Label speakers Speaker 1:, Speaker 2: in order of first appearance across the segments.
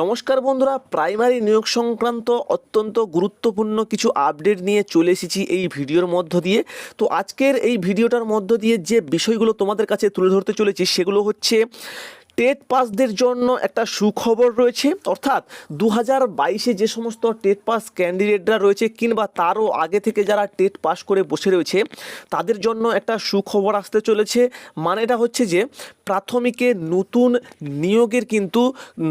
Speaker 1: নমস্কার বন্ধুরা, প্রাইমারি নিয়োগ সংক্রান্ত অত্যন্ত গুরুত্বপূর্ণ কিছু আপডেট নিয়ে চলে এসেছি এই ভিডিওর মধ্য দিয়ে। তো আজকের এই ভিডিওটার মধ্য দিয়ে যে বিষয়গুলো তোমাদের কাছে তুলে ধরতে চলেছি, সেগুলো হচ্ছে টেট পাসদের জন্য একটা সুখবর রয়েছে। অর্থাৎ দু হাজার বাইশে যে সমস্ত টেট পাস ক্যান্ডিডেটরা রয়েছে কিংবা তারও আগে থেকে যারা টেট পাস করে বসে রয়েছে, তাদের জন্য একটা সুখবর আসতে চলেছে। মানেটা হচ্ছে যে, প্রাথমিকে নতুন নিয়োগের কিন্তু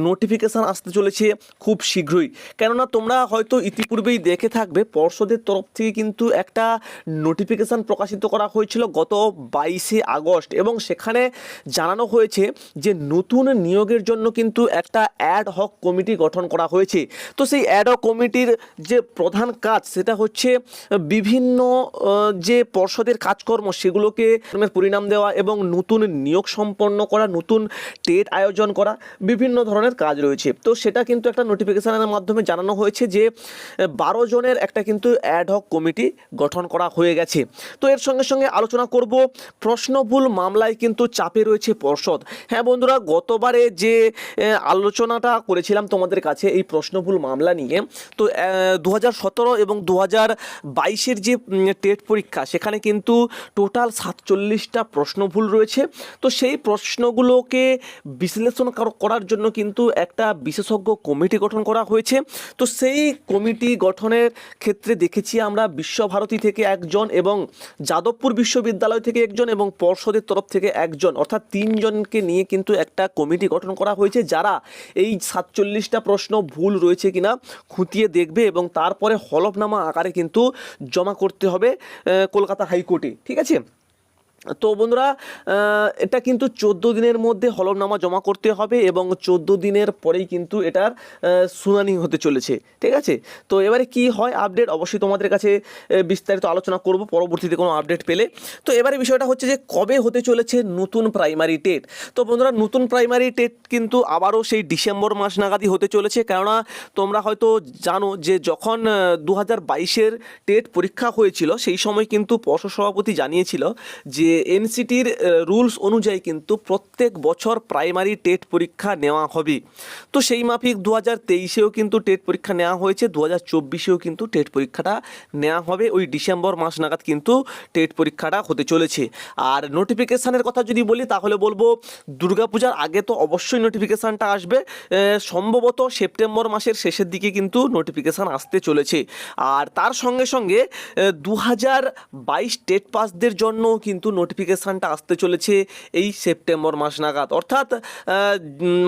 Speaker 1: নোটিফিকেশান আসতে চলেছে খুব শীঘ্রই। কেননা তোমরা হয়তো ইতিপূর্বেই দেখে থাকবে, পর্ষদের তরফ থেকে কিন্তু একটা নোটিফিকেশান প্রকাশিত করা হয়েছিল গত বাইশে আগস্ট এবং সেখানে জানানো হয়েছে যে নতুন নিয়োগের জন্য কিন্তু একটা অ্যাড হক কমিটি গঠন করা হয়েছে। তো সেই অ্যাড হক কমিটির যে প্রধান কাজ, সেটা হচ্ছে বিভিন্ন যে পর্ষদের কাজকর্ম, সেগুলোকে পরিণাম দেওয়া এবং নতুন নিয়োগ সম্পন্ন করা, নতুন টেট আয়োজন করা, বিভিন্ন ধরনের কাজ রয়েছে। তো সেটা কিন্তু একটা নোটিফিকেশানের মাধ্যমে জানানো হয়েছে যে, বারো জনের একটা কিন্তু অ্যাড হক কমিটি গঠন করা হয়ে গেছে। তো এর সঙ্গে সঙ্গে আলোচনা করব, প্রশ্নভুল মামলায় কিন্তু চাপে রয়েছে পর্ষদ। হ্যাঁ বন্ধুরা গতবারে যে আলোচনাটা করেছিলাম তোমাদের কাছে এই প্রশ্নভুল মামলা নিয়ে, তো দু হাজার সতেরো এবং দু হাজার বাইশের যে টেট পরীক্ষা, সেখানে কিন্তু টোটাল সাতচল্লিশটা প্রশ্নভুল রয়েছে। তো সেই প্রশ্নগুলোকে বিশ্লেষণ করার জন্য কিন্তু একটা বিশেষজ্ঞ কমিটি গঠন করা হয়েছে। তো সেই কমিটি গঠনের ক্ষেত্রে দেখেছি আমরা বিশ্বভারতী থেকে একজন এবং যাদবপুর বিশ্ববিদ্যালয় থেকে একজন এবং পর্ষদের তরফ থেকে একজন, অর্থাৎ তিনজনকে নিয়ে কিন্তু একটা কমিটি গঠন করা হয়েছে যারা এই সাতচল্লিশটা প্রশ্ন ভুল রয়েছে কিনা খুঁটিয়ে দেখবে এবং তারপরে হলফনামা আকারে কিন্তু জমা করতে হবে কলকাতা হাইকোর্টে। ঠিক আছে? তো বন্ধুরা এটা কিন্তু চোদ্দ দিনের মধ্যে হলফনামা জমা করতে হবে এবং চোদ্দ দিনের পরেই কিন্তু এটার শুনানি হতে চলেছে, ঠিক আছে? তো এবারে কি হয় আপডেট? অবশ্যই তোমাদের কাছে বিস্তারিত আলোচনা করব, পরবর্তীতে কোনো আপডেট পেলে। তো এবারে বিষয়টা হচ্ছে যে, কবে হতে চলেছে নতুন প্রাইমারি টেট? তো বন্ধুরা, নতুন প্রাইমারি টেট কিন্তু আবারও সেই ডিসেম্বর মাস নাগাদই হতে চলেছে। কেননা, তোমরা হয়তো জানো যে, যখন দু হাজার টেট পরীক্ষা হয়েছিল, সেই সময় কিন্তু পর্ষদ সভাপতি জানিয়েছিল যে এনসিটির রুলস অনুযায়ী কিন্তু প্রত্যেক বছর প্রাইমারি টেট পরীক্ষা নেওয়া হবে। তো সেই মাফিক দু হাজার তেইশেও কিন্তু টেট পরীক্ষা নেওয়া হয়েছে দু হাজার চব্বিশেও কিন্তু টেট পরীক্ষাটা নেওয়া হবে। ওই ডিসেম্বর মাস নাগাদ কিন্তু টেট পরীক্ষাটা হতে চলেছে। আর নোটিফিকেশানের কথা যদি বলি, তাহলে বলব দুর্গাপূজার আগে তো অবশ্যই নোটিফিকেশানটা আসবে সম্ভবত সেপ্টেম্বর মাসের শেষের দিকে কিন্তু নোটিফিকেশান আসতে চলেছে। আর তার সঙ্গে সঙ্গে দু হাজার বাইশ টেট পাসদের জন্য কিন্তু নোটিফিকেশানটা আসতে চলেছে এই সেপ্টেম্বর মাস নাগাদ। অর্থাৎ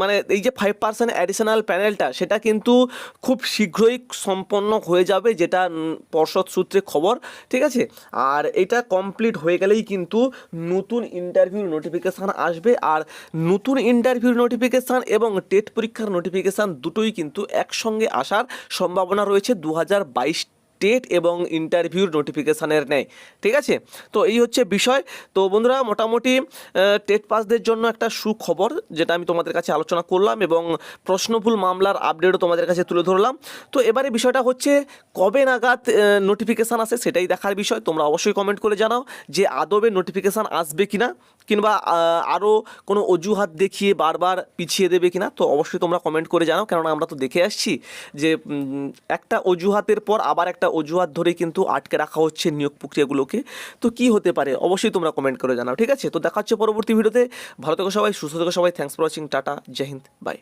Speaker 1: মানে এই যে ফাইভ পার্সেন্ট অ্যাডিশনাল প্যানেলটা সেটা কিন্তু খুব শীঘ্রই সম্পন্ন হয়ে যাবে, যেটা পর্ষদ সূত্রে খবর, ঠিক আছে? আর এটা কমপ্লিট হয়ে গেলেই কিন্তু নতুন ইন্টারভিউ নোটিফিকেশান আসবে, আর নতুন ইন্টারভিউ নোটিফিকেশান এবং টেট পরীক্ষার নোটিফিকেশান দুটোই কিন্তু একসঙ্গে আসার সম্ভাবনা রয়েছে দু হাজার বাইশ টেট এবং ইন্টারভিউর নোটিফিকেশানের নেয় ঠিক আছে? তো এই হচ্ছে বিষয়। তো বন্ধুরা, মোটামুটি টেট পাসদের জন্য একটা সুখবর, যেটা আমি তোমাদের কাছে আলোচনা করলাম এবং প্রশ্নভুল মামলার আপডেটও তোমাদের কাছে তুলে ধরলাম। তো এবারে বিষয়টা হচ্ছে, কবে নাগাদ নোটিফিকেশান আসে সেটাই দেখার বিষয়। তোমরা অবশ্যই কমেন্ট করে জানাও যে আদবে নোটিফিকেশান আসবে কি না কিংবা আরও কোনো অজুহাত দেখিয়ে বারবার পিছিয়ে দেবে কিনা, তো অবশ্যই তোমরা কমেন্ট করে জানাও। কেননা আমরা তো দেখে আসছি যে একটা অজুহাতের পর আবার একটা অজুহাত ধরে কিন্তু আটকে রাখা হচ্ছে নিয়োগ প্রক্রিয়াগুলোকে। তো কি হতে পারে? অবশ্যই তোমরা কমেন্ট করে জানাও, ঠিক আছে? তো দেখা হচ্ছে পরবর্তী ভিডিওতে। ভালো থেকো সবাই, সুস্থ থেকো সবাই। থ্যাংকস ফর ওয়াচিং টাটা, জয় হিন্দ বাই